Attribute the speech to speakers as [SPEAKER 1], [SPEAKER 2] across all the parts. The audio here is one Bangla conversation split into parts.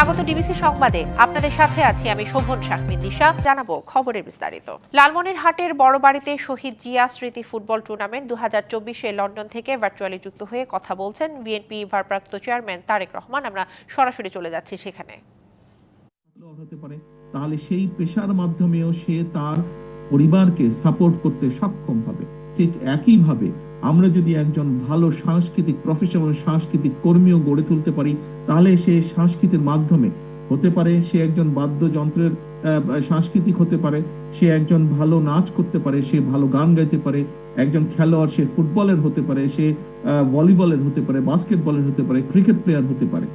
[SPEAKER 1] স্বাগত ডিবিসি সংবাদে। আপনাদের সাথে আছি আমি শোভন শাহমিদ দিশা জানাব খবরের বিস্তারিত। লালমনিরহাটের বড় বাড়িতে শহীদ জিয়া স্মৃতি ফুটবল টুর্নামেন্ট দু হাজার চব্বিশে লন্ডন থেকে ভার্চুয়ালি যুক্ত হয়ে কথা বলছেন বিএনপি ভারপ্রাপ্ত চেয়ারম্যান তারেক রহমান। আমরা সরাসরি চলে যাচ্ছি সেখানে।
[SPEAKER 2] তাহলে সেই পেশার মাধ্যমেও সে তার পরিবারকে সাপোর্ট করতে সক্ষম হবে। ঠিক একইভাবে আমরা যদি একজন ভালো সাংস্কৃতিক প্রফেশনাল সাংস্কৃতিক কর্মীও গড়ে তুলতে পারি, তাহলে সে সংস্কৃতির মাধ্যমে হতে পারে, সে একজন বাদ্যযন্ত্রের সাংস্কৃতিক হতে পারে, সে একজন ভালো নাচ করতে পারে, সে ভালো গান গাইতে পারে, একজন খেলোয়াড়, সে ফুটবলের হতে পারে, সে ভলিবলের হতে পারে, বাস্কেটবলের হতে পারে, ক্রিকেট প্লেয়ার হতে পারে।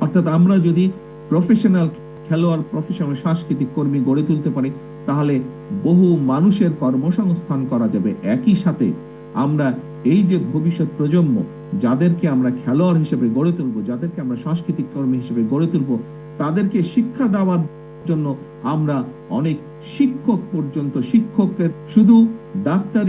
[SPEAKER 2] অর্থাৎ আমরা যদি প্রফেশনাল খেলোয়াড় প্রফেশনাল সাংস্কৃতিক কর্মী গড়ে তুলতে পারি, তাহলে বহু মানুষের কর্মসংস্থান করা যাবে। একই সাথে আমরা এই যে ভবিষ্যৎ প্রজন্ম, যাদেরকে আমরা খেলোয়াড় হিসেবে গড়ে তুলবো, যাদেরকে আমরা সাংস্কৃতিক কর্মী হিসেবে গড়ে তুলবো, তাদেরকে শিক্ষা দেওয়ার জন্য আমরা অনেক শিক্ষক পর্যন্ত, শিক্ষকের শুধু ডাক্তার,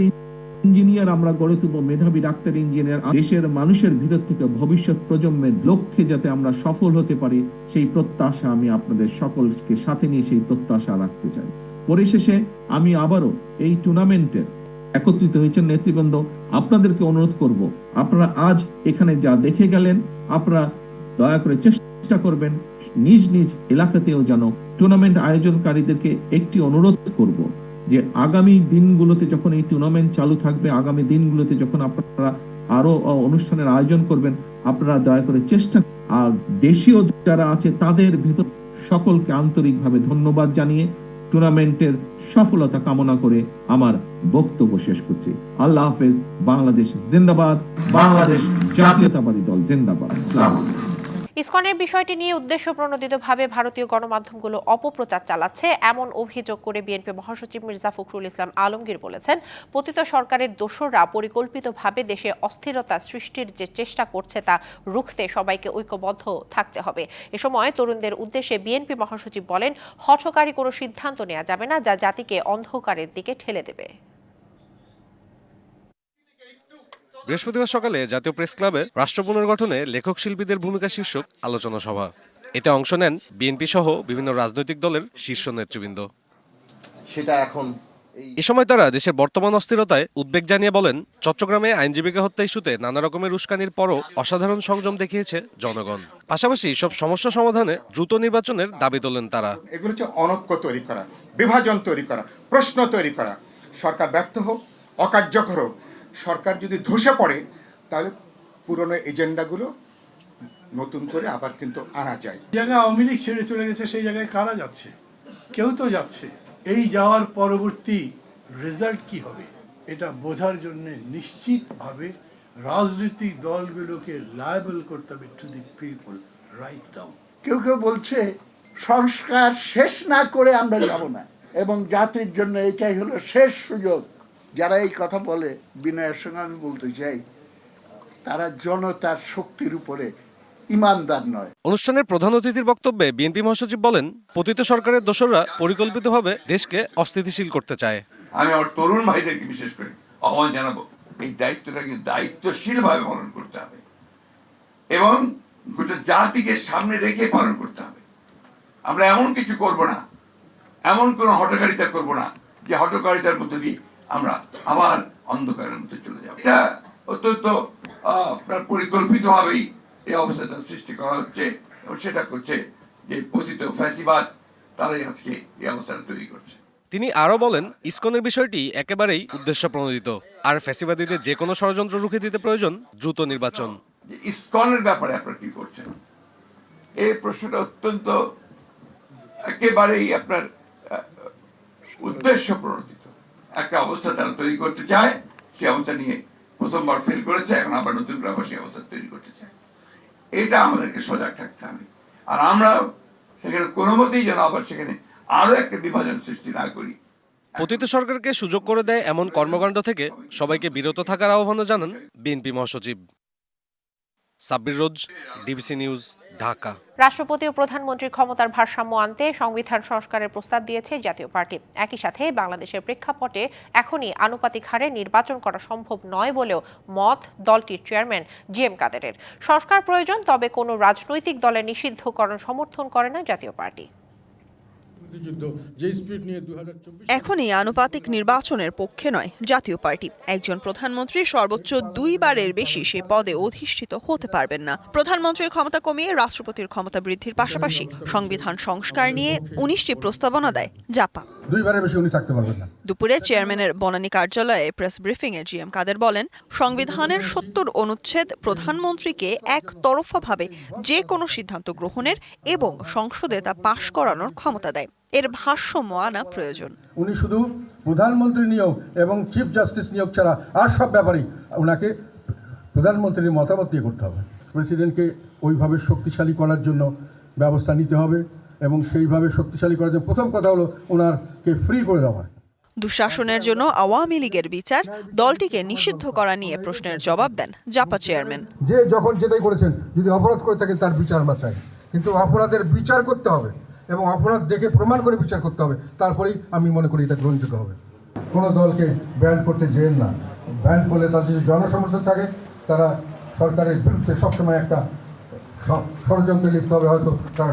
[SPEAKER 2] ইঞ্জিনিয়ার আমরা গড়ে তুলবো, মেধাবী ডাক্তার, ইঞ্জিনিয়ার, দেশের মানুষের ভিতর থেকে ভবিষ্যৎ প্রজন্মের লক্ষ্যে যাতে আমরা সফল হতে পারি, সেই প্রত্যাশা আমি আপনাদের সকলকে সাথে নিয়ে সেই প্রত্যাশা রাখতে চাই। পরিশেষে আমি আবারও এই টুর্নামেন্টের একত্রিত হয়েছেন নেতৃবৃন্দ, আপনাদেরকে অনুরোধ করব, আপনারা আজ এখানে যা দেখে গেলেন, আপনারা দয়া করে চেষ্টা করবেন নিজ নিজ এলাকাতেও যেন টুর্নামেন্ট আয়োজনকারীদেরকে একটি অনুরোধ করব যে আগামী দিনগুলোতে যখন এই টুর্নামেন্ট চালু থাকবে, আগামী দিনগুলোতে যখন আপনারা আরও অনুষ্ঠানের আয়োজন করবেন, আপনারা দয়া করে চেষ্টা আর দেশীয় যারা আছে তাদের ভিতর সকলকে আন্তরিকভাবে ধন্যবাদ জানিয়ে টুর্নামেন্টের সফলতা কামনা করে আমার বক্তব্য শেষ করছি আল্লাহ হাফেজ, বাংলাদেশ জিন্দাবাদ, বাংলাদেশ জাতীয়তাবাদী দল জিন্দাবাদ।
[SPEAKER 1] ইসকনের বিষয়টি নিয়ে উদ্দেশ্য প্রণোদিতভাবে ভারতীয় গণমাধ্যমগুলো অপপ্রচার চালাচ্ছে। এমন অভিযোগ করে বিএনপি মহাসচিব মির্জা ফখরুল ইসলাম আলমগীর বলেছেন, পতিত সরকারের দোসররা পরিকল্পিতভাবে দেশে অস্থিরতা সৃষ্টির যে চেষ্টা করছে তা রুখতে সবাইকে ঐক্যবদ্ধ থাকতে হবে। এ সময় তরুণদের উদ্দেশ্যে বিএনপি মহাসচিব বলেন, হঠকারী কোনো সিদ্ধান্ত নেওয়া যাবে না, যা জাতিকে অন্ধকারের দিকে ঠেলে দেবে।
[SPEAKER 3] বৃহস্পতিবার সকালে জাতীয় প্রেস ক্লাবে রাষ্ট্র পুনর্গঠনে লেখক শিল্পীদের ভূমিকা শীর্ষক আলোচনা সভা। এতে অংশ নেন বিএনপি সহ বিভিন্ন রাজনৈতিক দলের শীর্ষ নেতৃবৃন্দ।
[SPEAKER 4] সেটা এখন
[SPEAKER 3] এ সময় তারা দেশের বর্তমান অস্থিরতায় উদ্বেগ জানিয়ে বলেন চট্টগ্রামে আইনজীবীকে হত্যা ইস্যুতে নানা রকমের উস্কানির পরও অসাধারণ সংযম দেখিয়েছে জনগণ। পাশাপাশি সব সমস্যা সমাধানে দ্রুত নির্বাচনের দাবি তোলেন তারা।
[SPEAKER 5] এগুলো হচ্ছে অনৈক্য তৈরি করা বিভাজন তৈরি করা প্রশ্ন তৈরি করা। সরকার ব্যর্থ হোক অকার্যকর হোক সরকার যদি ধসে পড়ে তাহলে পুরনো এজেন্ডাগুলো নতুন করে আবার কিন্তু আনা যায়।
[SPEAKER 6] জায়গায় আওয়ামী লীগ ছেড়ে চলে গেছে সেই জায়গায় কারা যাচ্ছে? কেউ তো যাচ্ছে। এই যাওয়ার পরবর্তী রেজাল্ট কি হবে? এটা বোঝার জন্য নিশ্চিতভাবে রাজনৈতিক দলগুলোকে লায়াবল করতে হবে to the people right down
[SPEAKER 7] কেউ কেউ বলছে সংস্কার শেষ না করে আমরা যাব না এবং জাতির জন্য এটাই হলো শেষ সুযোগ। যারা এই কথা বলে বিনয়ের সঙ্গে আমি বলতে চাই তারা জনতার শক্তির উপরে ইমানদার নয়।
[SPEAKER 3] অনুষ্ঠানের প্রধান অতিথির বক্তব্যে বিএনপি মহাসচিব বলেন পতিত সরকারের দোসররা পরিকল্পিতভাবে দেশকে অস্থিতিশীল করতে চায়।
[SPEAKER 8] আমি আমার তরুণ ভাইদেরকে বিশেষ করে আহ্বান জানাব এই দায়িত্বটাকে দায়িত্বশীল ভাবে পালন করতে হবে। এবং গোটা জাতিকে সামনে রেখে পালন করতে হবে। আমরা এমন কিছু করব না এমন কোনো হটকারিতা করব না যে হটকারিতার মধ্যে দিয়ে আমরা আবার অন্ধকারের মধ্যে চলে যাব। এটা অত্যন্ত আপনার পরিকল্পিতভাবেই এই অবস্থাটা সৃষ্টি করা হচ্ছে এবং সেটা করছে যে পতিত ফ্যাসিবাদ তারাই আজকে এই অবস্থাটা তৈরি করছে।
[SPEAKER 3] তিনি আরও বলেন ইসকনের বিষয়টি একেবারেই উদ্দেশ্য প্রণোদিত আর ফ্যাসিবাদীদের যে কোনো ষড়যন্ত্র রুখে দিতে প্রয়োজন দ্রুত নির্বাচন।
[SPEAKER 8] ইসকনের ব্যাপারে আপনারা কি করছেন? এই প্রশ্নটা অত্যন্ত একেবারেই আপনার উদ্দেশ্য প্রণোদিত একটা অবস্থা তারা তৈরি করতে চায় সেই অবস্থা নিয়ে প্রথমবার ফেল করেছে, এখন আবার নতুন করে আবার সেই অবস্থা তৈরি করতে চায়। এটা আমাদেরকে সজাগ থাকতে হবে। আর আমরা সেখানে কোনো মতেই যেন আবার সেখানে আরও একটা বিভাজন সৃষ্টি না করি।
[SPEAKER 3] পতিত সরকারকে সুযোগ করে দেয় এমন কর্মকাণ্ড থেকে সবাইকে বিরত থাকার আহ্বানও জানান বিএনপি মহাসচিব। Sabbir Rose, DBC news. Dhaka.
[SPEAKER 1] রাষ্ট্রপতি ও প্রধানমন্ত্রীর ক্ষমতার ভারসাম্য আনতে সংবিধান সংস্কারের প্রস্তাব দিয়েছে জাতীয় পার্টি। একই সাথে বাংলাদেশের প্রেক্ষাপটে এখনই আনুপাতিক হারে নির্বাচন করা সম্ভব নয় বলেও মত দলটির চেয়ারম্যান জি এম কাদেরের। সংস্কার প্রয়োজন, তবে কোনো রাজনৈতিক দলের নিষিদ্ধকরণ সমর্থন করে না জাতীয় পার্টি।
[SPEAKER 9] মুক্তিযুদ্ধ, যে নিয়ে দু
[SPEAKER 10] এখনই আনুপাতিক নির্বাচনের পক্ষে নয়, জাতীয় পার্টি। একজন প্রধানমন্ত্রী সর্বোচ্চ দুইবারের বেশি সে পদে অধিষ্ঠিত হতে পারবেন না। প্রধানমন্ত্রীর ক্ষমতা কমিয়ে রাষ্ট্রপতির ক্ষমতা বৃদ্ধির পাশাপাশি সংবিধান সংস্কার নিয়ে উনিশটি প্রস্তাবনা দেয় জাপা
[SPEAKER 9] দুইবারের বেশি উনি থাকতে পারবেন না।
[SPEAKER 10] দুপুরে চেয়ারম্যানের বনানী কার্যালয়ে প্রেস ব্রিফিংয়ে জি এম কাদের বলেন সংবিধানের সত্তর অনুচ্ছেদ প্রধানমন্ত্রীকে একতরফাভাবে যে কোনো সিদ্ধান্ত গ্রহণের এবং সংসদে তা পাশ করানোর ক্ষমতা দেয়। এর ভারসাম্য আনা প্রয়োজন।
[SPEAKER 9] উনি শুধু প্রধানমন্ত্রী নিয়োগ এবং চিফ জাস্টিস নিয়োগ ছাড়া আর সব ব্যাপারেই ওনাকে প্রধানমন্ত্রীর মতামত দিয়ে করতে হবে। প্রেসিডেন্টকে ওইভাবে শক্তিশালী করার জন্য ব্যবস্থা নিতে হবে। এবং সেইভাবে শক্তিশালী করার জন্য প্রথম কথা হলো ওনারকে ফ্রি করে দেওয়া
[SPEAKER 10] দুঃশাসনের জন্য আওয়ামী লীগের বিচার দলটিকে নিষিদ্ধ করা নিয়ে প্রশ্নের জবাব দেন জাপা চেয়ারম্যান।
[SPEAKER 9] যে যখন যেটাই করেছেন যদি অপরাধ করে থাকেন তার বিচার আমরা চাই কিন্তু অপরাধের বিচার করতে হবে এবং অপরাধ দেখে প্রমাণ করে বিচার করতে হবে তারপরেই আমি মনে করি এটা গ্রহণযোগ্য হবে। কোনো দলকে ব্যান করতে যেন না। ব্যান করলে তার যদি জনসমর্থন থাকে তারা সরকারের বিরুদ্ধে সবসময় একটা ষড়যন্ত্রে লিপ্ত হবে হয়তো তারা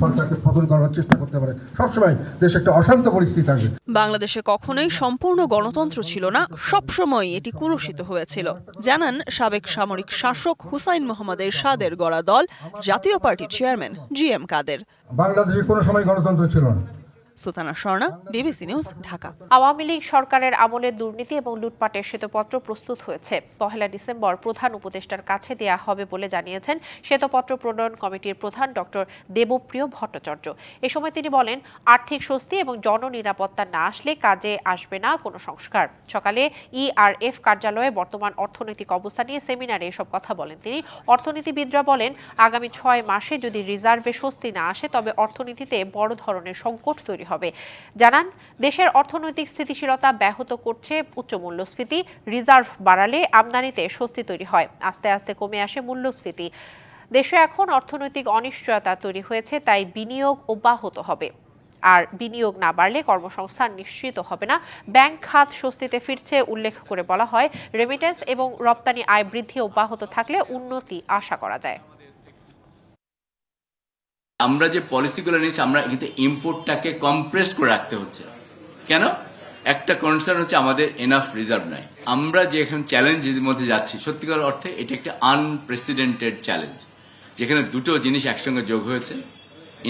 [SPEAKER 9] সরকারকে পতন করার চেষ্টা করতে পারে। সবসময় দেশে একটা অশান্ত পরিস্থিতি থাকবে।
[SPEAKER 10] বাংলাদেশে কখনোই সম্পূর্ণ গণতন্ত্র ছিল না সবসময় এটি কুরুষিত হয়েছিল। জানান সাবেক সামরিক শাসক হুসাইন মোহাম্মদ এরশাদের গড়া দল জাতীয় পার্টির চেয়ারম্যান জি এম কাদের।
[SPEAKER 9] বাংলাদেশে কোনো সময় গণতন্ত্র ছিল না।
[SPEAKER 10] Sutana Swarna DBC news, Dhaka.
[SPEAKER 1] Awami League সরকারের আমলে দুর্নীতি এবং লুটপাটের শ্বেতপত্র প্রস্তুত হয়েছে। পহেলা ডিসেম্বর প্রধান উপদেষ্টার কাছে দেয়া হবে বলে জানিয়েছেন শ্বেতপত্র প্রণয়ন কমিটির প্রধান ডক্টর দেবপ্রিয় ভট্টাচার্য। এ সময় তিনি বলেন, আর্থিক স্বস্তি এবং জননিরাপত্তা না আসলে কাজে আসবে না কোনো সংস্কার। সকালে ইআরএফ কার্যালয়ে বর্তমান অর্থনৈতিক অবস্থা নিয়ে সেমিনারে এসব কথা বলেন তিনি। অর্থনীতিবিদরা বলেন, আগামী ছয় মাসে যদি রিজার্ভে স্বস্তি না আসে, তবে অর্থনীতিতে বড় ধরনের সংকট তৈরি হবে। জানান, দেশের অর্থনৈতিক স্থিতিশীলতা ব্যাহত করছে উচ্চ মূল্যস্ফীতি রিজার্ভ বাড়ালে আমদানিতে স্বস্তি তৈরি হয়, আস্তে আস্তে কমে আসে মূল্যস্ফীতি। দেশে এখন অর্থনৈতিক অনিশ্চয়তা তৈরি হয়েছে, তাই বিনিয়োগ অব্যাহত হবে। আর বিনিয়োগ না বাড়লে কর্মসংস্থান নিশ্চিত হবে না। ব্যাংক খাত স্বস্তিতে ফিরছে, উল্লেখ করে বলা হয়। রেমিটেন্স এবং রপ্তানি আয় বৃদ্ধি অব্যাহত থাকলে উন্নতি আশা করা যায়।
[SPEAKER 11] আমরা যে পলিসিগুলো নিয়েছি, আমরা কিন্তু ইম্পোর্টটাকে কম্প্রেস করে রাখতে হচ্ছে। কেন? একটা কনসার্ন হচ্ছে আমাদের এনাফ রিজার্ভ নাই। আমরা যে এখন চ্যালেঞ্জের মধ্যে যাচ্ছি, সত্যিকার অর্থে এটা একটা আনপ্রেসিডেন্টেড চ্যালেঞ্জ যেখানে দুটো জিনিস একসঙ্গে যোগ হয়েছে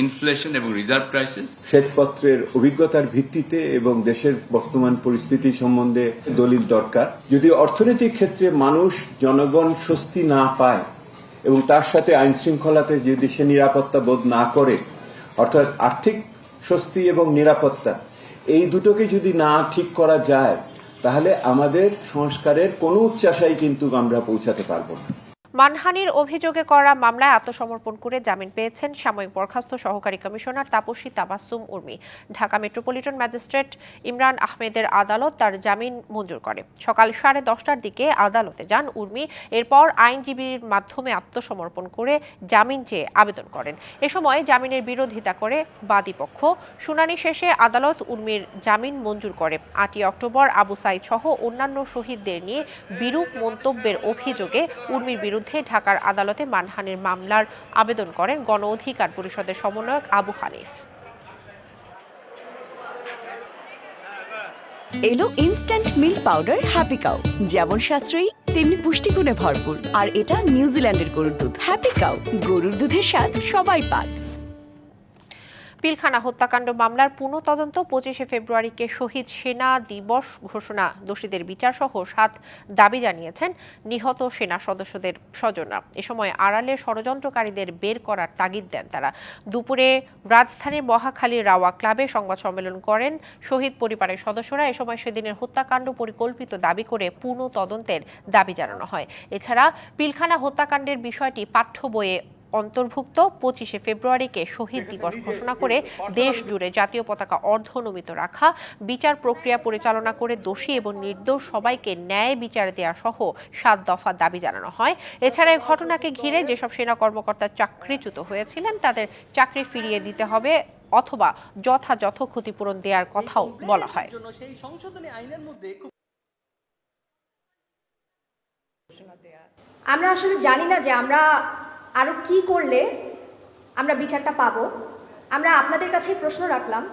[SPEAKER 11] ইনফ্লেশন এবং রিজার্ভ ক্রাইসিস
[SPEAKER 12] শ্বেতপত্রের অভিজ্ঞতার ভিত্তিতে এবং দেশের বর্তমান পরিস্থিতি সম্বন্ধে দলিল দরকার। যদি অর্থনৈতিক ক্ষেত্রে মানুষ, জনগণ স্বস্তি না পায় এবং তার সাথে আইন শৃঙ্খলাতে যদি সে নিরাপত্তা বোধ না করে, অর্থাৎ আর্থিক স্বস্তি এবং নিরাপত্তা, এই দুটোকে যদি না ঠিক করা যায়, তাহলে আমাদের সংস্কারের কোনো উচ্চাশাই কিন্তু আমরা পৌঁছাতে পারব না।
[SPEAKER 1] মানহানির অভিযোগে করা মামলায় আত্মসমর্পণ করে জামিন পেয়েছেন সাময়িক বরখাস্ত সহকারী commissioner Taposhi Tabassum Urmi. Dhaka metropolitan magistrate Imran আহমেদের আদালত তার জামিন মঞ্জুর করে। সকাল সাড়ে দশটার দিকে আদালতে যান উর্মি। এরপর আইনজীবীর মাধ্যমে আত্মসমর্পণ করে জামিন চেয়ে আবেদন করেন। এ সময় জামিনের বিরোধিতা করে বাদীপক্ষ শুনানি শেষে আদালত উর্মির জামিন মঞ্জুর করে। আটই অক্টোবর আবু সাইদ সহ অন্যান্য শহীদদের নিয়ে বিরূপ মন্তব্যের অভিযোগে উর্মির বিরুদ্ধে ঢাকার আদালতে মানহানির মামলার আবেদন করেন গণ অধিকার পরিষদের সমন্বয়ক আবু হানিফ।
[SPEAKER 13] এলো instant milk powder happy cow যেমন সাশ্রয়ী, তেমনি পুষ্টিগুণে ভরপুর। আর এটা নিউজিল্যান্ডের গরুর দুধ। হ্যাপি কাউ গরুর দুধের স্বাদ সবাই পাক।
[SPEAKER 1] পিলখানা হত্যাকাণ্ড মামলার পুনঃ তদন্ত পঁচিশে ফেব্রুয়ারিকে শহীদ সেনা দিবস ঘোষণা। দোষীদের বিচার সহ সাত দাবি জানিয়েছেন নিহত সেনা সদস্যদের স্বজনরা। এ সময় আড়ালে ষড়যন্ত্রকারীদের বের করার তাগিদ দেন তারা। দুপুরে রাজধানীর মহাখালীর রাওয়া ক্লাবে সংবাদ সম্মেলন করেন শহীদ পরিবারের সদস্যরা। এ সময় সেদিনের হত্যাকাণ্ড পরিকল্পিত দাবি করে পুনঃ তদন্তের দাবি জানানো হয়। এছাড়া পিলখানা হত্যাকাণ্ডের বিষয়টি পাঠ্য বইয়ে অন্তর্ভুক্ত পঁচিশে ফেব্রুয়ারিকে শহীদ দিবস ঘোষণা করে দেশ জুড়ে জাতীয় পতাকা অর্ধনমিত রাখা বিচার প্রক্রিয়া পরিচালনা করে দোষী এবং নির্দোষ সবাইকে ন্যায় বিচার দেওয়া সহ সাত দফা দাবি জানানো হয়। এছাড়া এই ঘটনাকে ঘিরে যেসব সেনা কর্মকর্তা চাকরিচ্যুত হয়েছিলেন তাদের চাকরি ফিরিয়ে দিতে হবে অথবা যথাযথ ক্ষতিপূরণ দেওয়ার কথাও বলা হয়।
[SPEAKER 14] সেই সংশোধনী আইনের মধ্যে
[SPEAKER 15] আমরা আসলে জানি না যে আমরা আরও কি করলে আমরা বিচারটা পাবো? আমরা আপনাদের কাছে প্রশ্ন রাখলাম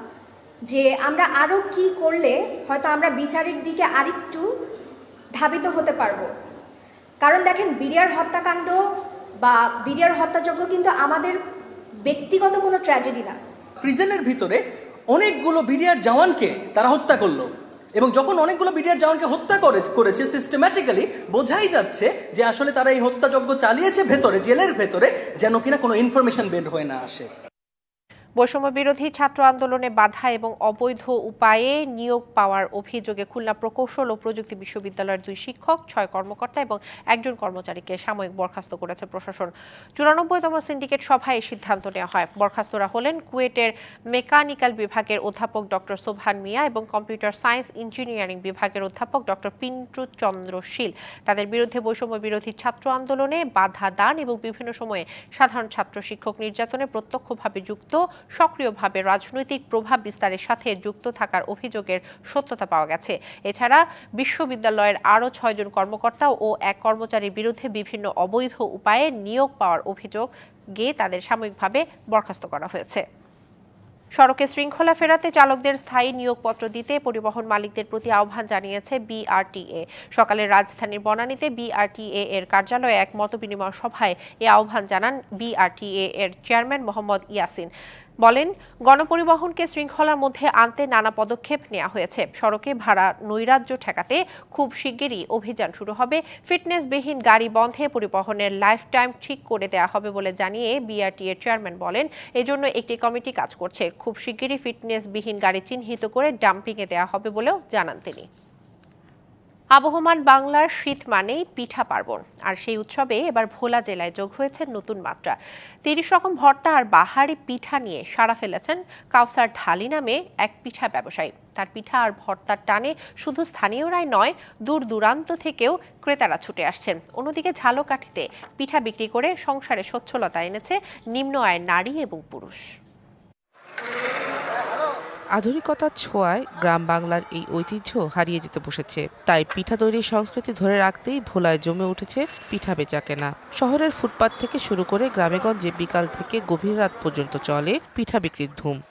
[SPEAKER 15] যে আমরা আরও কি করলে হয়তো আমরা বিচারের দিকে আরেকটু ধাবিত হতে পারব? কারণ দেখেন, বিডিআর হত্যাকাণ্ড বা বিডিআর হত্যাযজ্ঞ কিন্তু আমাদের ব্যক্তিগত কোনো ট্র্যাজেডি না।
[SPEAKER 14] প্রিজনের ভিতরে অনেকগুলো বিডিআর জওয়ানকে তারা হত্যা করল। এবং যখন অনেকগুলো বিডিআর জওয়ানকে হত্যা করে, করেছে সিস্টেম্যাটিক্যালি বোঝাই যাচ্ছে যে আসলে তারা এই হত্যাযজ্ঞ চালিয়েছে ভেতরে, জেলের ভেতরে, যেন কিনা কোনো ইনফরমেশন বের হয়ে না আসে।
[SPEAKER 1] বৈষম্য বিরোধী ছাত্র আন্দোলনে বাধা এবং অবৈধ উপায়ে নিয়োগ পাওয়ার অভিযোগে খুলনা প্রকৌশল ও প্রযুক্তি বিশ্ববিদ্যালয়ের দুই শিক্ষক, ছয় কর্মকর্তা এবং একজন কর্মচারীকে সাময়িক বরখাস্ত করেছে প্রশাসন। চুরানব্বইতম সিন্ডিকেট সভায় সিদ্ধান্ত নেওয়া হয়। বরখাস্তরা হলেন কুয়েটের মেকানিক্যাল বিভাগের অধ্যাপক ডক্টর সোভান মিয়া এবং কম্পিউটার সায়েন্স ইঞ্জিনিয়ারিং বিভাগের অধ্যাপক ডক্টর পিন্টু চন্দ্র শীল। তাদের বিরুদ্ধে বৈষম্য বিরোধী ছাত্র আন্দোলনে বাধা দান এবং বিভিন্ন সময়ে সাধারণ ছাত্র শিক্ষক নির্যাতনে প্রত্যক্ষভাবে যুক্ত সক্রিয়ভাবে রাজনৈতিক প্রভাব বিস্তারের সাথে যুক্ত থাকার অভিযোগের সত্যতা পাওয়া গেছে। এছাড়া বিশ্ববিদ্যালয়ের আরও ছয়জন কর্মকর্তা ও এক কর্মচারীর বিরুদ্ধে বিভিন্ন অবৈধ উপায়ে নিয়োগ পাওয়ার অভিযোগে তাদের সাময়িকভাবে বরখাস্ত করা হয়েছে। সড়কে শৃঙ্খলা ফেরাতে চালকদের স্থায়ী নিয়োগপত্র দিতে পরিবহন মালিকদের প্রতি আহ্বান জানিয়েছে বিআরটিএ। সকালে রাজধানীর বনানীতে বিআরটিএ এর কার্যালয়ে এক মতবিনিময় সভায় এ আহ্বান জানান বিআরটিএ এর চেয়ারম্যান মোহাম্মদ ইয়াসিন। বলেন, গণপরিবহনকে শৃঙ্খলার মধ্যে আনতে নানা পদক্ষেপ নেওয়া হয়েছে। সড়কে ভাড়া নৈরাজ্য ঠেকাতে খুব শিগগিরই অভিযান শুরু হবে। ফিটনেসবিহীন গাড়ি বন্ধে পরিবহনের লাইফ টাইম ঠিক করে দেওয়া হবে বলে জানিয়ে বিআরটি এর চেয়ারম্যান বলেন, এজন্য একটি কমিটি কাজ করছে। খুব শিগগিরই ফিটনেসবিহীন গাড়ি চিহ্নিত করে ডাম্পিংয়ে দেওয়া হবে বলেও জানান তিনি। আবহমান বাংলার শীত মানেই পিঠা পার্বণ। আর সেই উৎসবে এবার ভোলা জেলায় যোগ হয়েছে নতুন মাত্রা। তিরিশ রকম ভর্তা আর বাহারি পিঠা নিয়ে সাড়া ফেলেছেন কাউসার ঢালি নামে এক পিঠা ব্যবসায়ী। তার পিঠা আর ভর্তার টানে শুধু স্থানীয়রাই নয়, দূর দূরান্ত থেকেও ক্রেতারা ছুটে আসছেন। অন্যদিকে ঝালকাঠিতে পিঠা বিক্রি করে সংসারে সচ্ছলতা এনেছে নিম্ন আয়ের নারী এবং পুরুষ।
[SPEAKER 16] আধুনিকতার ছোঁয়ায় গ্রাম বাংলার এই ঐতিহ্য হারিয়ে যেতে বসেছে। তাই পিঠা তৈরির সংস্কৃতি ধরে রাখতেই ভোলায় জমে উঠেছে পিঠা বেচা কেনা। শহরের ফুটপাত থেকে শুরু করে গ্রামেগঞ্জে বিকাল থেকে গভীর রাত পর্যন্ত চলে পিঠা বিক্রির ধুম।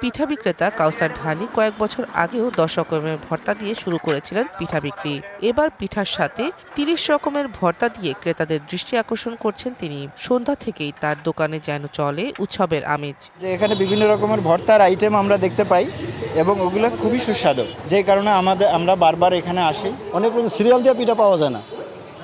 [SPEAKER 16] পিঠা বিক্রেতা কাউসার ঢালি কয়েক বছর আগেও দশ রকমের ভর্তা দিয়ে শুরু করেছিলেন পিঠা বিক্রি। এবার পিঠার সাথে তিরিশ রকমের ভর্তা দিয়ে ক্রেতাদের দৃষ্টি আকর্ষণ করছেন তিনি। সন্ধ্যা থেকেই তার দোকানে যেন চলে উৎসবের আমেজ।
[SPEAKER 17] যে এখানে বিভিন্ন রকমের ভর্তার আইটেম আমরা দেখতে পাই এবং ওগুলো খুবই সুস্বাদু। যে কারণে আমাদের আমরা বারবার এখানে আসি।
[SPEAKER 18] অনেক রকম সিরিয়াল দিয়ে পিঠা পাওয়া যায় না।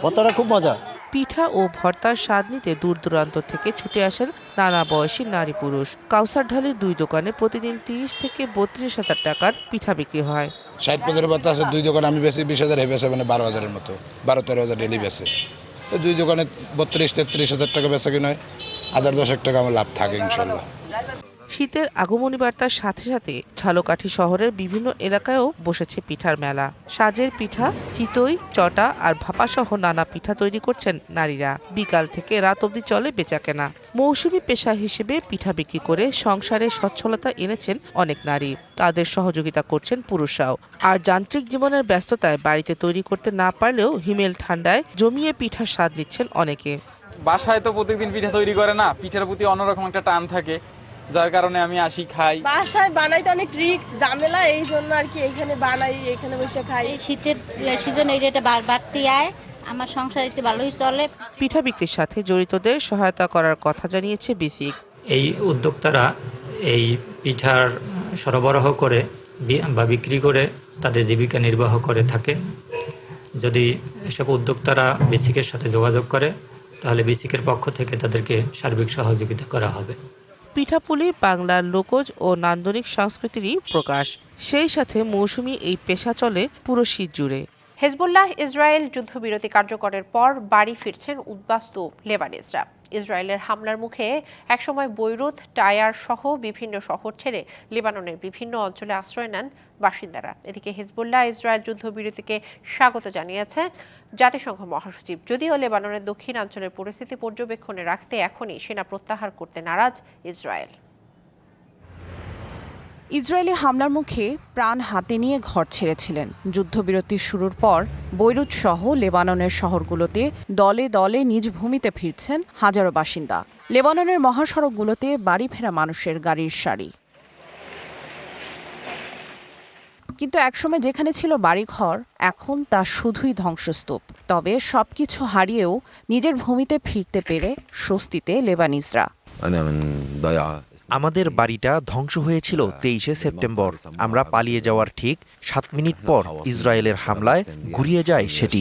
[SPEAKER 18] ভর্তাটা খুব মজা।
[SPEAKER 16] পিঠা ও ভর্তার স্বাদ নিতে দূর দূরান্ত থেকে ছুটে আসেন নানা বয়সী নারী পুরুষ। কাউসার ঢালের দুই দোকানে প্রতিদিন তিরিশ থেকে বত্রিশ হাজার টাকার পিঠা বিক্রি হয়।
[SPEAKER 19] ষাট, পনেরো ভর্তা আছে, দুই দোকানে আমি বেশি বিশ হাজার হেবেছে মানে বারো হাজারের মতো। বারো, তেরো হাজার ডেলি বেছে দুই দোকানে বত্রিশ, তেত্রিশ হাজার টাকা বেচা কিনা হয়। হাজার দশেক টাকা আমার লাভ থাকে, ইনশাল্লাহ।
[SPEAKER 16] শীতের আগমনী বার্তার সাথে সাথে ঝালকাঠি শহরের বিভিন্ন এলাকায়ও বসেছে পিঠার মেলা। সাজের পিঠা, চিতই, চটা আর ভাপা সহ নানা পিঠা তৈরি করছেন নারীরা। বিকাল থেকে রাত অবধি চলে বেচাকেনা। মৌসুমী পেশা হিসেবে পিঠা বিক্রি করে সংসারে সচ্ছলতা এনেছেন অনেক নারী। তাদের সহযোগিতা করছেন পুরুষরাও। আর যান্ত্রিক জীবনের ব্যস্ততায় বাড়িতে তৈরি করতে না পারলেও হিমেল ঠান্ডায় জমিয়ে পিঠার স্বাদ নিচ্ছেন অনেকে।
[SPEAKER 20] বাসায় তো প্রত্যেকদিন পিঠা তৈরি করে না, পিঠার প্রতি অন্যরকম একটা টান থাকে। যার কারণে আমি আসি খাই।
[SPEAKER 21] বাসায় বানাইতে অনেক রিক্স ঝামেলা এই জন্য আর কি এখানে বানাই এখানে বসে খাই।
[SPEAKER 22] শীতের সিজন এই রেটে বাড়তি আয় আমার সংসার একটু ভালোই চলে।
[SPEAKER 16] পিঠা বিক্রির সাথে জড়িতদের সহায়তা করার কথা জানিয়েছে বিসিক।
[SPEAKER 23] এই উদ্যোক্তারা এই পিঠার সরবরাহ করে বা বিক্রি করে তাদের জীবিকা নির্বাহ করে থাকে। যদি এসব উদ্যোক্তারা বেসিকের সাথে যোগাযোগ করে তাহলে বেসিকের পক্ষ থেকে তাদেরকে সার্বিক সহযোগিতা করা হবে।
[SPEAKER 16] পিঠাপুলি, বাংলার লোকজ ও নান্দনিক সংস্কৃতিরই প্রকাশ। সেই সাথে মৌসুমি এই পেশা চলে পুরো শীত জুড়ে।
[SPEAKER 1] হেজবুল্লাহ ইসরায়েল যুদ্ধবিরতি কার্যকরের পর বাড়ি ফিরছেন উদ্বাস্তু লেবানিজরা। ইসরায়েলের হামলার মুখে একসময় বৈরুত টায়ার সহ বিভিন্ন শহর ছেড়ে লেবাননের বিভিন্ন অঞ্চলে আশ্রয় নেন বাসিন্দারা। এদিকে হিজবুল্লাহ ইসরায়েল যুদ্ধবিরতিকে স্বাগত জানিয়েছে জাতিসংঘ মহাসচিব। যদিও লেবাননের দক্ষিণাঞ্চলের পরিস্থিতি পর্যবেক্ষণে রাখতে এখনই সেনা প্রত্যাহার করতে নারাজ ইসরায়েল।
[SPEAKER 24] ইসরায়েলি হামলার মুখে প্রাণ হাতে নিয়ে ঘর ছেড়েছিলেন। যুদ্ধবিরতি শুরুর পর বৈরুত সহ লেবাননের শহরগুলোতে দলে দলে নিজ ভূমিতে ফিরছেন হাজারো বাসিন্দা। লেবাননের মহাসড়কগুলোতে বাড়ি ফেরা মানুষের গাড়ির সারি। কিন্তু একসময় যেখানে ছিল বাড়িঘর, এখন তা শুধুই ধ্বংসস্তূপ। তবে সবকিছু হারিয়েও নিজের ভূমিতে ফিরতে পেরে স্বস্তিতে লেবানিজরা।
[SPEAKER 25] আমাদের বাড়িটা ধ্বংস হয়েছিল তেইশে সেপ্টেম্বর। আমরা পালিয়ে যাওয়ার ঠিক সাত মিনিট পর ইসরায়েলের হামলায় ঘুরিয়ে যায় সেটি।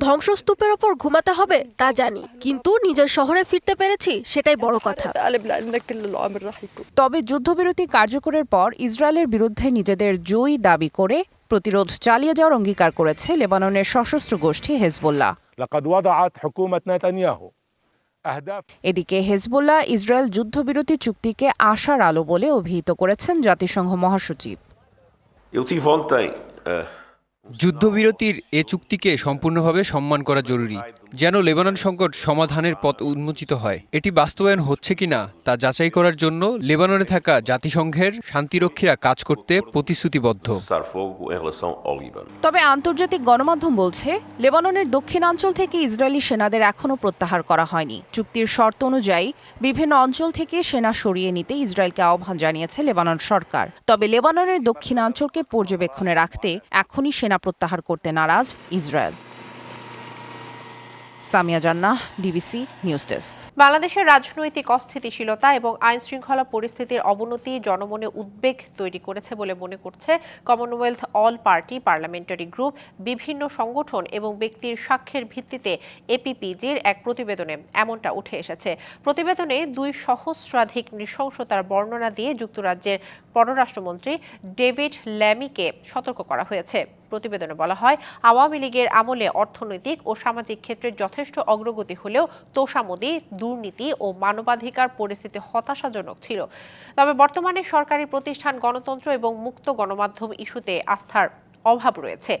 [SPEAKER 21] ধ্বংসস্তূপের ওপর ঘুমাতে হবে তা জানি কিন্তু নিজের শহরে ফিরতে পেরেছি সেটাই বড় কথা।
[SPEAKER 24] তবে যুদ্ধবিরতি কার্যকরের পর ইসরায়েলের বিরুদ্ধে নিজেদের জয়ী দাবি করে প্রতিরোধ চালিয়ে যাওয়ার অঙ্গীকার করেছে লেবাননের সশস্ত্র গোষ্ঠী হেজবোল্লাহ। এদিকে হেজবোল্লা ইসরায়েল যুদ্ধবিরতি চুক্তিকে আশার আলো বলে অভিহিত করেছেন জাতিসংঘ মহাসচিব।
[SPEAKER 26] যুদ্ধবিরতির এ চুক্তিকে সম্পূর্ণভাবে সম্মান করা জরুরি। যেন লেবানন সংকট সমাধানের পথ উন্মোচিত হয়। এটি বাস্তবায়ন হচ্ছে কিনা তা যাচাই করার জন্য লেবাননে থাকা জাতিসংঘের শান্তিরক্ষীরা কাজ করতে প্রতিশ্রুতিবদ্ধ।
[SPEAKER 24] তবে আন্তর্জাতিক গণমাধ্যম বলছে, লেবাননের দক্ষিণাঞ্চল থেকে ইসরায়েলি সেনাদের এখনও প্রত্যাহার করা হয়নি। চুক্তির শর্ত অনুযায়ী বিভিন্ন অঞ্চল থেকে সেনা সরিয়ে নিতে ইসরায়েলকে আহ্বান জানিয়েছে লেবানন সরকার। তবে লেবাননের দক্ষিণাঞ্চলকে পর্যবেক্ষণে রাখতে এখনই সেনা প্রত্যাহার করতে নারাজ ইসরায়েল। সামিয়া জান্নাহ ডিবিসি নিউজ ডেস্ক।
[SPEAKER 1] বাংলাদেশের রাজনৈতিক অস্থিতিশীলতা এবং আইন শৃঙ্খলা পরিস্থিতির অবনতি জনমনে উদ্বেগ তৈরি করেছে বলে মনে করছে Commonwealth all party parliamentary group বিভিন্ন সংগঠন এবং ব্যক্তির সাক্ষ্যের ভিত্তিতে এপিপিজির এক প্রতিবেদনে এমনটা উঠে এসেছে। প্রতিবেদনে দুই সহস্রাধিক নৃশংসতার বর্ণনা দিয়ে যুক্তরাজ্যের পররাষ্ট্রমন্ত্রী ডেভিড ল্যামিকে সতর্ক করা হয়েছে। প্রতিবেদনে বলা হয়, আওয়ামী লীগের আমলে অর্থনৈতিক ও সামাজিক ক্ষেত্রে যথেষ্ট অগ্রগতি হলেও তোষামোদি, দুর্নীতি ও মানবাধিকার পরিস্থিতি হতাশাজনক ছিল। তবে বর্তমানে সরকারি প্রতিষ্ঠান, গণতন্ত্র এবং মুক্ত গণমাধ্যম ইস্যুতে আস্থার অভাব রয়েছে।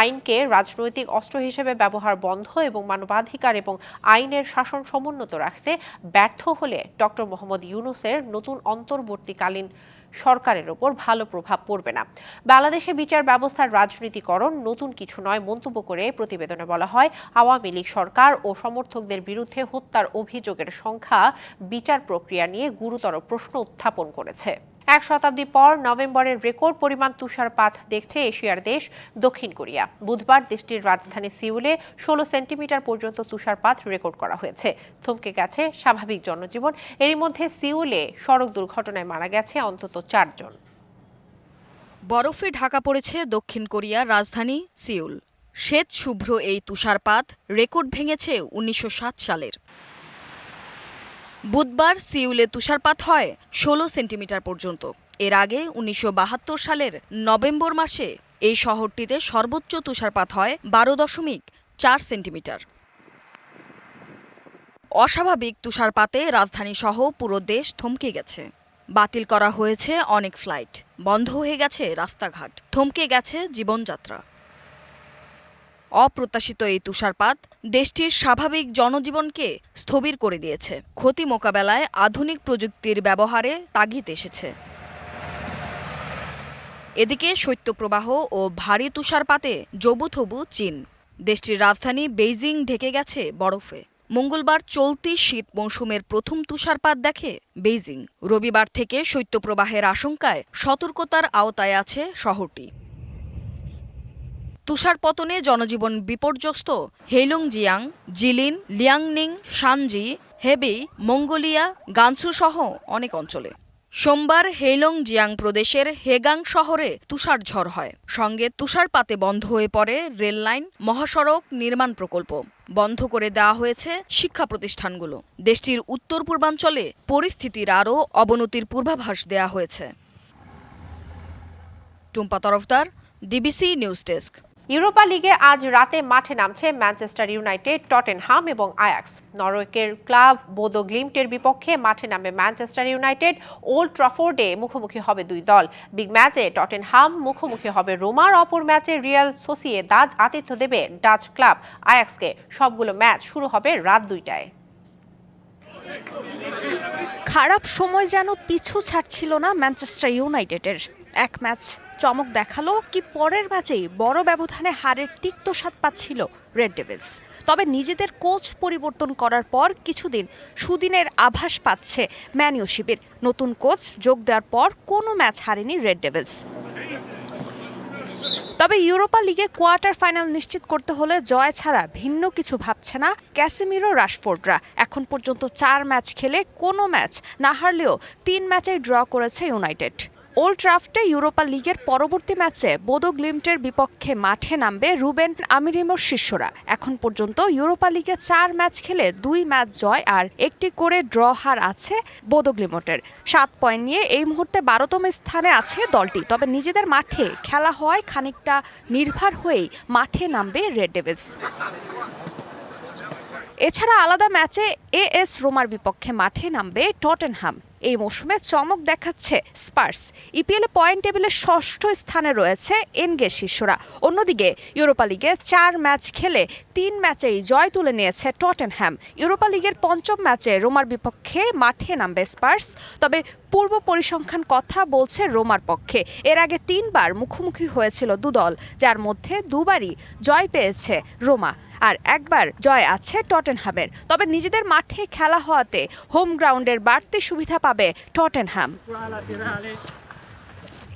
[SPEAKER 1] আইনকে রাজনৈতিক অস্ত্র হিসেবে ব্যবহার বন্ধ এবং মানবাধিকার এবং আইনের শাসন সমুন্নত রাখতে ব্যর্থ হলে ডক্টর মোহাম্মদ ইউনুসের নতুন অন্তর্বর্তীকালীন সরকারের ওপর ভালো প্রভাব পড়বে না। বাংলাদেশে বিচার ব্যবস্থার রাজনীতিকরণ নতুন কিছু নয় মন্তব্য করে প্রতিবেদনে বলা হয়, আওয়ামী লীগ সরকার ও সমর্থকদের বিরুদ্ধে হত্যার অভিযোগের সংখ্যা বিচার প্রক্রিয়া নিয়ে গুরুতর প্রশ্ন উত্থাপন করেছে। এক শতাব্দী পর নভেম্বরের রেকর্ড পরিমাণ তুষারপাত দেখছে এশিয়ার দেশ, দক্ষিণ কোরিয়া। বুধবার দেশটির রাজধানী সিউলে ষোলো সেন্টিমিটার পর্যন্ত তুষারপাত রেকর্ড করা হয়েছে। থমকে গেছে স্বাভাবিক জনজীবন। এরই মধ্যে সিউলে সড়ক দুর্ঘটনায় মারা গেছে অন্তত চারজন।
[SPEAKER 27] বরফে ঢাকা পড়েছে দক্ষিণ কোরিয়ার রাজধানী সিউল। শ্বেত শুভ্র এই তুষারপাত রেকর্ড ভেঙেছে উনিশশো সাত সালের। বুধবার সিউলে তুষারপাত হয় ষোলো সেন্টিমিটার পর্যন্ত। এর আগে উনিশশো বাহাত্তর সালের নভেম্বর মাসে এই শহরটিতে সর্বোচ্চ তুষারপাত হয় বারো দশমিক চার সেন্টিমিটার। অস্বাভাবিক তুষারপাতে রাজধানী সহ পুরো দেশ থমকে গেছে। বাতিল করা হয়েছে অনেক ফ্লাইট। বন্ধ হয়ে গেছে রাস্তাঘাট। থমকে গেছে জীবনযাত্রা। অপ্রত্যাশিত এই তুষারপাত দেশটির স্বাভাবিক জনজীবনকে স্থবির করে দিয়েছে। ক্ষতি মোকাবেলায় আধুনিক প্রযুক্তির ব্যবহারে তাগিদ এসেছে। এদিকে শৈত্যপ্রবাহ ও ভারী তুষারপাতে জবুথবু চীন। দেশটির রাজধানী বেইজিং ঢেকে গেছে বরফে। মঙ্গলবার চলতি শীত মৌসুমের প্রথম তুষারপাত দেখে বেইজিং। রবিবার থেকে শৈত্যপ্রবাহের আশঙ্কায় সতর্কতার আওতায় আছে শহরটি। তুষারপতনে জনজীবন বিপর্যস্ত। Heilongjiang, Jilin, Liaoning Shanxi Hebei, Mongolia, Gansu সহ অনেক অঞ্চলে। সোমবার হেলং জিয়াং প্রদেশের হেগাং শহরে তুষার ঝড় হয়। সঙ্গে তুষারপাতে বন্ধ হয়ে পড়ে রেললাইন, মহাসড়ক নির্মাণ প্রকল্প। বন্ধ করে দেওয়া হয়েছে শিক্ষা প্রতিষ্ঠানগুলো। দেশটির উত্তর পূর্বাঞ্চলে পরিস্থিতির আরও অবনতির পূর্বাভাস দেওয়া হয়েছে। Tumpa Tarafdar, DBC news desk.
[SPEAKER 1] Europa লিগে আজ রাতে মাঠে নামছে ম্যানচেস্টার ইউনাইটেড, টটেনহাম এবং আয়াক্স। নরওয়েকের ক্লাব বোদো গ্লিমটের বিপক্ষে মাঠে নামবে ম্যানচেস্টার ইউনাইটেড। ওল্ড ট্রাফোর্ডে মুখোমুখি হবে দুই দল। বিগ ম্যাচে টটেনহাম, মুখোমুখি হবে রোমার। অপর ম্যাচে রিয়াল সোসিয়ে দাদ আতিথ্য দেবে ডাচ ক্লাব। আয়াক্সকে সবগুলো ম্যাচ শুরু হবে রাত দুইটায়।
[SPEAKER 28] খারাপ সময় যেন পিছু ছাড়ছিল না ম্যানচেস্টার ইউনাইটেডের। এক ম্যাচ চমক দেখাল কি পরের ম্যাচেই বড় ব্যবধানে হারের তিক্ত স্বাদ পাচ্ছিল রেড ডেভিলস তবে নিজেদের কোচ পরিবর্তন করার পর কিছুদিন সুদিনের আভাস পাচ্ছে ম্যানিও শিবির। নতুন কোচ যোগ দেওয়ার পর কোনো ম্যাচ হারেনি রেড ডেভিলস তবে ইউরোপা লিগে কোয়ার্টার ফাইনাল নিশ্চিত করতে হলে জয় ছাড়া ভিন্ন কিছু ভাবছে না ক্যাসিমিরো রাশফোর্ডরা। এখন পর্যন্ত চার ম্যাচ খেলে কোনো ম্যাচ না হারলেও তিন ম্যাচেই ড্র করেছে ইউনাইটেড। ওল্ড ট্রাফটে ইউরোপা লিগের পরবর্তী ম্যাচে বোদো গ্লিমটের বিপক্ষে মাঠে নামবে রুবেন আমিরিমোর শিষ্যরা। এখন পর্যন্ত ইউরোপা লিগে চার ম্যাচ খেলে দুই ম্যাচ জয় আর একটি করে ড্র হার আছে বোদো গ্লিমটের। সাত পয়েন্ট নিয়ে এই মুহূর্তে বারোতম স্থানে আছে দলটি। তবে নিজেদের মাঠে খেলা হওয়ায় খানিকটা নির্ভর হয়েই মাঠে নামবে রেড ডেভিলস। এছাড়া আলাদা ম্যাচে এএস রোমার বিপক্ষে মাঠে নামবে টটেনহাম। এই মৌসুমে চমক দেখাচ্ছে স্পার্স। ইপিএল পয়েন্ট টেবিলের ষষ্ঠ স্থানে রয়েছে এনগে শিষ্যরা অন্যদিকে ইউরোপা লিগে চার ম্যাচ খেলে তিন ম্যাচেই জয় তুলে নিয়েছে টটেনহ্যাম ইউরোপা লিগের পঞ্চম ম্যাচে রোমার বিপক্ষে মাঠে নামবে স্পার্স। তবে পূর্ব পরিসংখ্যান কথা বলছে রোমার পক্ষে। এর আগে তিনবার মুখোমুখি হয়েছিল দুদল, যার মধ্যে দুবারই জয় পেয়েছে রোমা। আর একবার জয় আছে টটেনহামের। তবে নিজেদের মাঠে খেলা হওয়াতে হোম গ্রাউন্ডের বাড়তি সুবিধা পাবে টটেনহাম।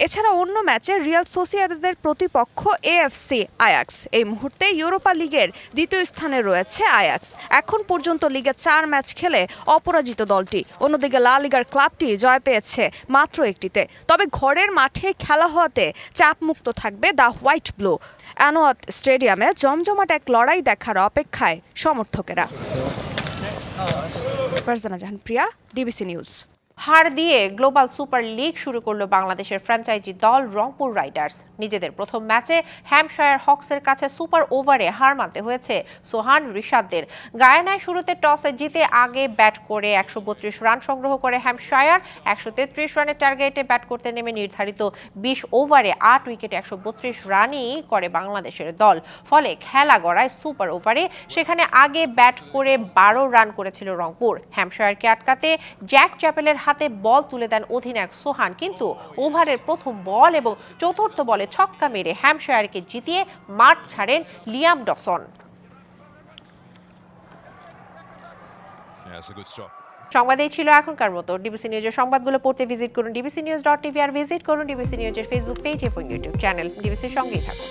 [SPEAKER 28] এছাড়া অন্য ম্যাচে রিয়াল সোসিয়াদের প্রতিপক্ষ এএফসি আয়াক্স। এই মুহূর্তে ইউরোপা লিগের দ্বিতীয় স্থানে রয়েছে আয়াক্স। এখন পর্যন্ত লিগে চার ম্যাচ খেলে অপরাজিত দলটি। অন্যদিকে লা লিগার ক্লাবটি জয় পেয়েছে মাত্র একটিতে। তবে ঘরের মাঠে খেলা হওয়াতে চাপমুক্ত থাকবে দ্য হোয়াইট ব্লু। অ্যানোয়াত স্টেডিয়ামে জমজমাট এক লড়াই দেখার অপেক্ষায় সমর্থকেরা। জাহান প্রিয়া ডিবিসি নিউজ।
[SPEAKER 1] হার দিয়ে গ্লোবাল সুপার লিগ শুরু করল বাংলাদেশের ফ্র্যাঞ্চাইজি দল রংপুর রাইডার্স। নিজেদের প্রথম ম্যাচে হ্যামশায়ার হক্সের কাছে সুপার ওভারে হার মানতে হয়েছে সোহান রিশাদদের। গায়ানায় শুরুতে টসে জিতে আগে ব্যাট করে একশো বত্রিশ রান সংগ্রহ করে হ্যামশায়ার একশো রানের টার্গেটে ব্যাট করতে নেমে নির্ধারিত বিশ ওভারে আট উইকেটে একশো বত্রিশ রানই করে বাংলাদেশের দল। ফলে খেলা গড়ায় সুপার ওভারে সেখানে আগে ব্যাট করে বারো রান করেছিল রংপুর। হ্যামশায়ারকে আটকাতে জ্যাক চ্যাপেলের হাতে বল তুলে দেন অধিনায়ক সোহান। কিন্তু ওভারের প্রথম বল এবং চতুর্থ বলে ছক্কা মেরে হ্যামশায়ারকে জিতিয়ে মাঠ ছাড়েন লিয়াম ডসন। সংবাদ ছিল এখনকার মতো। ডিবিসি নিউজের সংবাদগুলো পড়তে ভিজিট করুন ডিবিসি নিউজ ডট টিভি আর ভিজিট করুন ডিবিসি নিউজের ফেসবুক পেজ এবং ইউটিউব চ্যানেল ডিবিসির সঙ্গেই থাকুন।